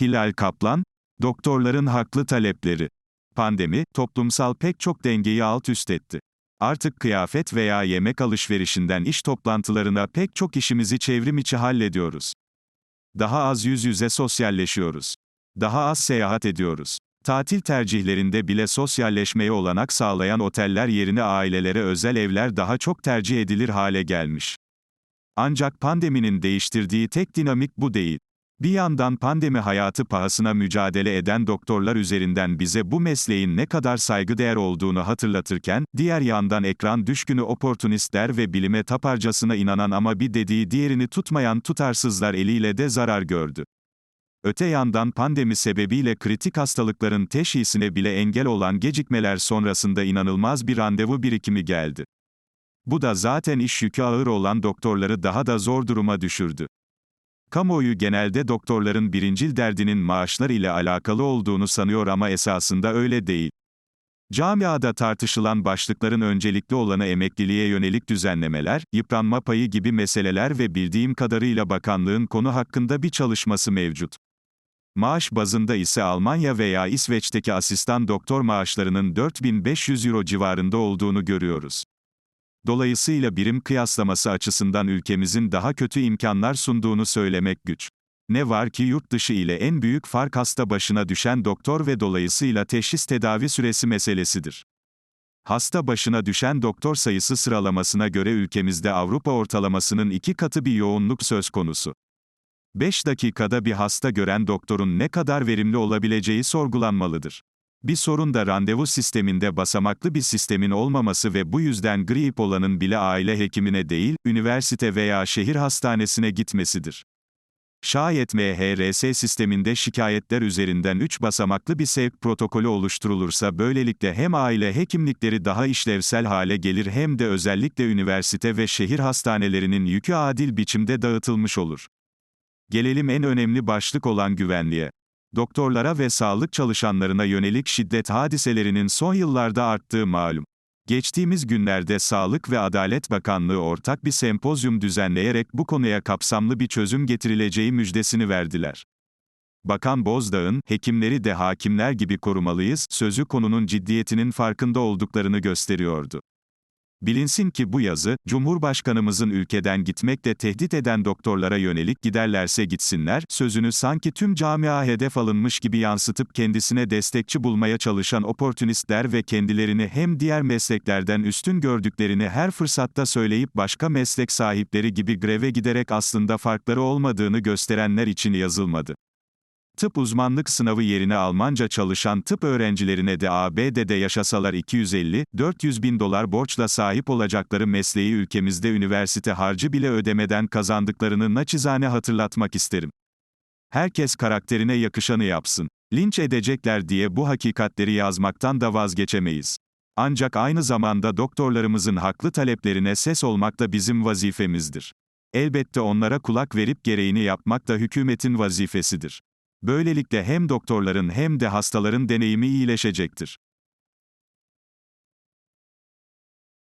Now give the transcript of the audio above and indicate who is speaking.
Speaker 1: Hilal Kaplan, doktorların haklı talepleri. Pandemi, toplumsal pek çok dengeyi alt üst etti. Artık kıyafet veya yemek alışverişinden iş toplantılarına pek çok işimizi çevrim içi hallediyoruz. Daha az yüz yüze sosyalleşiyoruz. Daha az seyahat ediyoruz. Tatil tercihlerinde bile sosyalleşmeye olanak sağlayan oteller yerine ailelere özel evler daha çok tercih edilir hale gelmiş. Ancak pandeminin değiştirdiği tek dinamik bu değil. Bir yandan pandemi hayatı pahasına mücadele eden doktorlar üzerinden bize bu mesleğin ne kadar saygıdeğer olduğunu hatırlatırken, diğer yandan ekran düşkünü oportunistler ve bilime taparcasına inanan ama bir dediği diğerini tutmayan tutarsızlar eliyle de zarar gördü. Öte yandan pandemi sebebiyle kritik hastalıkların teşhisine bile engel olan gecikmeler sonrasında inanılmaz bir randevu birikimi geldi. Bu da zaten iş yükü ağır olan doktorları daha da zor duruma düşürdü. Kamuoyu genelde doktorların birincil derdinin maaşlar ile alakalı olduğunu sanıyor ama esasında öyle değil. Camiada tartışılan başlıkların öncelikli olanı emekliliğe yönelik düzenlemeler, yıpranma payı gibi meseleler ve bildiğim kadarıyla bakanlığın konu hakkında bir çalışması mevcut. Maaş bazında ise Almanya veya İsveç'teki asistan doktor maaşlarının 4500 euro civarında olduğunu görüyoruz. Dolayısıyla birim kıyaslaması açısından ülkemizin daha kötü imkanlar sunduğunu söylemek güç. Ne var ki yurt dışı ile en büyük fark hasta başına düşen doktor ve dolayısıyla teşhis tedavi süresi meselesidir. Hasta başına düşen doktor sayısı sıralamasına göre ülkemizde Avrupa ortalamasının iki katı bir yoğunluk söz konusu. 5 dakikada bir hasta gören doktorun ne kadar verimli olabileceği sorgulanmalıdır. Bir sorun da randevu sisteminde basamaklı bir sistemin olmaması ve bu yüzden grip olanın bile aile hekimine değil, üniversite veya şehir hastanesine gitmesidir. Şayet MHRS sisteminde şikayetler üzerinden 3 basamaklı bir sevk protokolü oluşturulursa böylelikle hem aile hekimlikleri daha işlevsel hale gelir hem de özellikle üniversite ve şehir hastanelerinin yükü adil biçimde dağıtılmış olur. Gelelim en önemli başlık olan güvenliğe. Doktorlara ve sağlık çalışanlarına yönelik şiddet hadiselerinin son yıllarda arttığı malum. Geçtiğimiz günlerde Sağlık ve Adalet Bakanlığı ortak bir sempozyum düzenleyerek bu konuya kapsamlı bir çözüm getirileceği müjdesini verdiler. Bakan Bozdağ'ın, hekimleri de hakimler gibi korumalıyız, sözü konunun ciddiyetinin farkında olduklarını gösteriyordu. Bilinsin ki bu yazı, Cumhurbaşkanımızın ülkeden gitmekle tehdit eden doktorlara yönelik giderlerse gitsinler, sözünü sanki tüm camia hedef alınmış gibi yansıtıp kendisine destekçi bulmaya çalışan oportunistler ve kendilerini hem diğer mesleklerden üstün gördüklerini her fırsatta söyleyip başka meslek sahipleri gibi greve giderek aslında farkları olmadığını gösterenler için yazılmadı. Tıp uzmanlık sınavı yerine Almanca çalışan tıp öğrencilerine de ABD'de yaşasalar 250-400 bin dolar borçla sahip olacakları mesleği ülkemizde üniversite harcı bile ödemeden kazandıklarını naçizane hatırlatmak isterim. Herkes karakterine yakışanı yapsın. Linç edecekler diye bu hakikatleri yazmaktan da vazgeçemeyiz. Ancak aynı zamanda doktorlarımızın haklı taleplerine ses olmak da bizim vazifemizdir. Elbette onlara kulak verip gereğini yapmak da hükümetin vazifesidir. Böylelikle hem doktorların hem de hastaların deneyimi iyileşecektir.